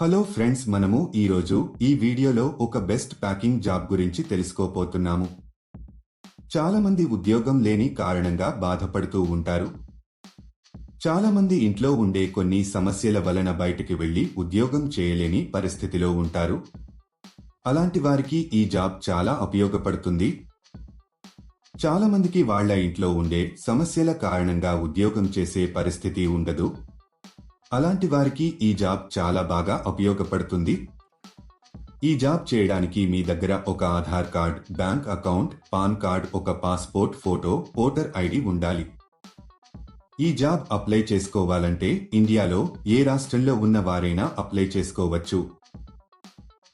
Hello friends మనము ఈరోజు ఈ వీడియోలో ఒక బెస్ట్ ప్యాకింగ్ జాబ్ గురించి తెలుసుకోపోతున్నాము చాలామంది ఉద్యోగం లేని కారణంగా బాధపడుతూ ఉంటారు. చాలామంది ఇంట్లో ఉండే కొన్ని సమస్యల వలన బయటికి వెళ్ళి ఉద్యోగం చేయలేని పరిస్థితిలో ఉంటారు. అలాంటి వారికి ఈ జాబ్ చాలా ఉపయోగపడుతుంది. చాలామందికి వాళ్ళ వాళ్ళ ఇంట్లో ఉండే సమస్యల కారణంగా ఉద్యోగం చేసే పరిస్థితి ఉండదు. అలాంటి వారికి ఈ జాబ్ చాలా బాగా ఉపయోగపడుతుంది. ఈ జాబ్ చేయడానికి మీ దగ్గర ఒక Aadhaar card bank account PAN card ఒక పాస్పోర్ట్ ఫోటో ఓటర్ ఐడి ఉండాలి. ఈ జాబ్ అప్లై చేసుకోవాలంటే ఇండియాలో ఏ రాష్ట్రంలో ఉన్న వారైనా అప్లై చేసుకోవచ్చు.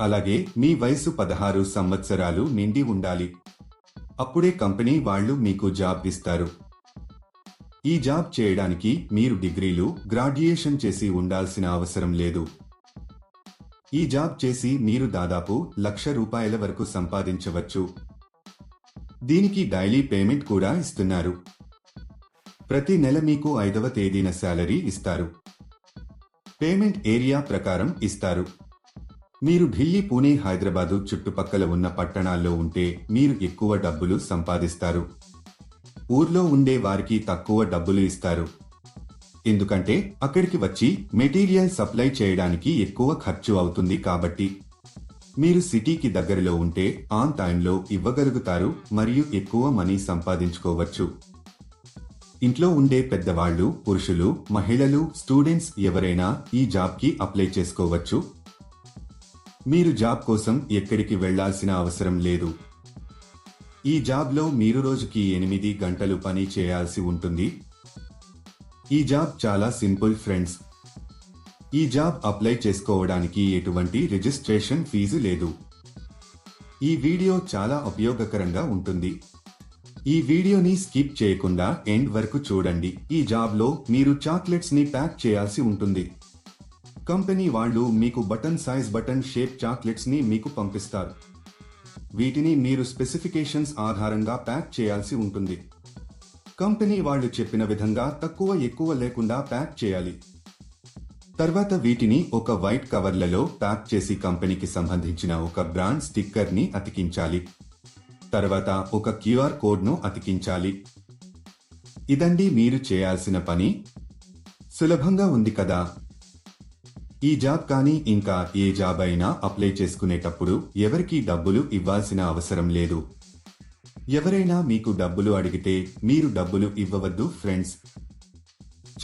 అలాగే మీ వయసు పదహారు సంవత్సరాలు నిండి ఉండాలి. అప్పుడే కంపెనీ వాళ్ళు మీకు జాబ్ ఇస్తారు. ఈ జాబ్ చేయడానికి మీరు డిగ్రీలు గ్రాడ్యుయేషన్ చేసి ఉండాల్సిన అవసరం లేదు. ఈ జాబ్ చేసి మీరు దాదాపు లక్ష రూపాయల వరకు సంపాదించవచ్చు. దీనికి డైలీ పేమెంట్ కూడా ఇస్తున్నారు. ప్రతి నెల మీకు ఐదవ తేదీన శాలరీ ఇస్తారు. పేమెంట్ ఏరియా ప్రకారం ఇస్తారు. మీరు ఢిల్లీ పూణే హైదరాబాదు చుట్టుపక్కల ఉన్న పట్టణాల్లో ఉంటే మీరు ఎక్కువ డబ్బులు సంపాదిస్తారు. ఊర్లో ఉండే వారికి తక్కువ డబ్బులు ఇస్తారు. ఎందుకంటే అక్కడికి వచ్చి మెటీరియల్ సప్లై చేయడానికి ఎక్కువ ఖర్చు అవుతుంది కాబట్టి. మీరు సిటీకి దగ్గరలో ఉంటే ఆన్ టైంలో ఇవ్వగలుగుతారు మరియు ఎక్కువ మనీ సంపాదించుకోవచ్చు. ఇంట్లో ఉండే పెద్దవాళ్ళు పురుషులు మహిళలు స్టూడెంట్స్ ఎవరైనా ఈ జాబ్కి అప్లై చేసుకోవచ్చు. మీరు జాబ్ కోసం ఎక్కడికి వెళ్ళాల్సిన అవసరం లేదు. ఈ జాబ్లో మీరు రోజుకి ఎనిమిది గంటలు పని చేయాల్సి ఉంటుంది. ఈ జాబ్ చాలా సింపుల్ ఫ్రెండ్స్. ఈ జాబ్ అప్లై చేసుకోవడానికి ఎటువంటి రిజిస్ట్రేషన్ ఫీజు లేదు. ఈ వీడియో చాలా ఉపయోగకరంగా ఉంటుంది. ఈ వీడియోని స్కిప్ చేయకుండా ఎండ్ వరకు చూడండి. ఈ జాబ్లో మీరు చాక్లెట్స్ని ప్యాక్ చేయాల్సి ఉంటుంది. కంపెనీ వాళ్ళు మీకు బటన్ సైజ్ బటన్ షేప్ చాక్లెట్స్ని మీకు పంపిస్తారు. వీటిని మీరు స్పెసిఫికేషన్స్ ఆధారంగా ప్యాక్ చేయాల్సి ఉంటుంది. కంపెనీ వాళ్ళు చెప్పిన విధంగా తక్కువ ఎక్కువ లేకుండా ప్యాక్ చేయాలి. తర్వాత వీటిని ఒక వైట్ కవర్లలో ప్యాక్ చేసి కంపెనీకి సంబంధించిన ఒక బ్రాండ్ స్టిక్కర్ని అతికించాలి. తర్వాత ఒక క్యూఆర్ కోడ్ను అతికించాలి. ఇదండి మీరు చేయాల్సిన పని. సులభంగా ఉంది కదా? ఈ జాబ్ కానీ ఇంకా ఏ జాబ్ అయినా అప్లై చేసుకునేటప్పుడు ఎవరికీ డబ్బులు ఇవ్వాల్సిన అవసరం లేదు. ఎవరైనా మీకు డబ్బులు అడిగితే మీరు డబ్బులు ఇవ్వవద్దు ఫ్రెండ్స్.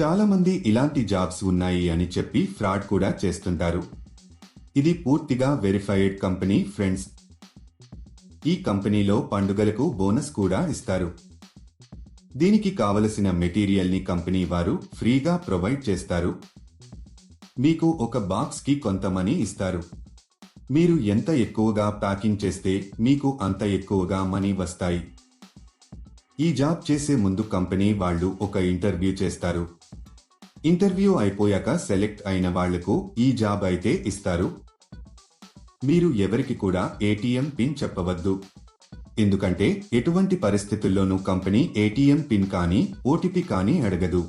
చాలామంది ఇలాంటి జాబ్స్ ఉన్నాయి అని చెప్పి ఫ్రాడ్ కూడా చేస్తుంటారు. ఇది పూర్తిగా వెరిఫైడ్ కంపెనీ ఫ్రెండ్స్. ఈ కంపెనీలో పండుగలకు బోనస్ కూడా ఇస్తారు. దీనికి కావలసిన మెటీరియల్ని కంపెనీ వారు ఫ్రీగా ప్రొవైడ్ చేస్తారు. మీకు ఒక బాక్స్కి కొంత మనీ ఇస్తారు. మీరు ఎంత ఎక్కువగా ప్యాకింగ్ చేస్తే మీకు అంత ఎక్కువగా మనీ వస్తాయి. ఈ జాబ్ చేసే ముందు కంపెనీ వాళ్ళు ఒక ఇంటర్వ్యూ చేస్తారు. ఇంటర్వ్యూ అయిపోయాక సెలెక్ట్ అయిన వాళ్ళకు ఈ జాబ్ అయితే ఇస్తారు. మీరు ఎవరికి కూడా ఏటీఎం పిన్ చెప్పవద్దు. ఎందుకంటే ఎటువంటి పరిస్థితుల్లోనూ కంపెనీ ఏటీఎం పిన్ కానీ ఓటీపీ కానీ అడగదు.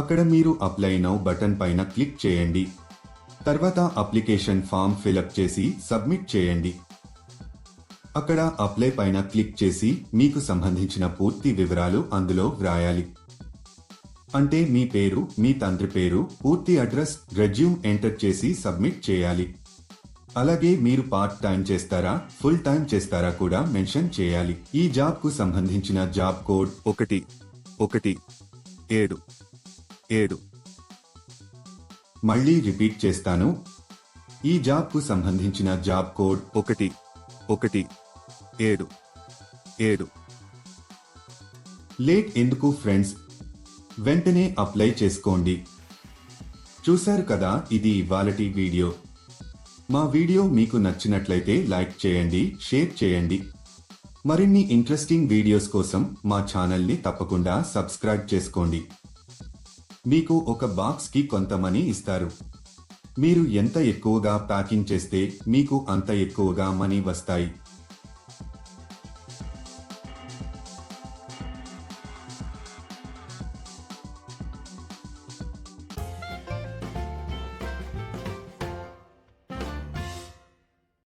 అక్కడ మీరు అప్లై నౌ బటన్ పైన క్లిక్ చేయండి. తర్వాత అప్లికేషన్ ఫామ్ ఫిలప్ చేసి సబ్మిట్ చేయండి. అక్కడ అప్లై పైన క్లిక్ చేసి మీకు సంబంధించిన పూర్తి వివరాలు అందులో వ్రాయాలి. అంటే మీ పేరు మీ తండ్రి పేరు పూర్తి అడ్రస్ రెజ్యూమ్ ఎంటర్ చేసి సబ్మిట్ చేయాలి. అలాగే మీరు పార్ట్ టైం చేస్తారా ఫుల్ టైం చేస్తారా కూడా మెన్షన్ చేయాలి. ఈ జాబ్కు సంబంధించిన జాబ్ కోడ్ ఒకటి ఒకటి ఏడు ఏడు. మళ్ళీ రిపీట్ చేస్తాను. ఈ జాబ్కు సంబంధించిన జాబ్ కోడ్ ఒకటి ఒకటి ఏడు ఏడు. లేట్ ఎందుకు ఫ్రెండ్స్? వెంటనే అప్లై చేసుకోండి. చూశారు కదా ఇది ఇవాళటి వీడియో. మా వీడియో మీకు నచ్చినట్లయితే లైక్ చేయండి షేర్ చేయండి. మరిన్ని ఇంట్రెస్టింగ్ వీడియోస్ కోసం మా ఛానల్ని తప్పకుండా సబ్స్క్రైబ్ చేసుకోండి. మీకు ఒక బాక్స్కి కొంత మనీ ఇస్తారు. మీరు ఎంత ఎక్కువగా ప్యాకింగ్ చేస్తే మీకు అంత ఎక్కువగా మనీ వస్తాయి.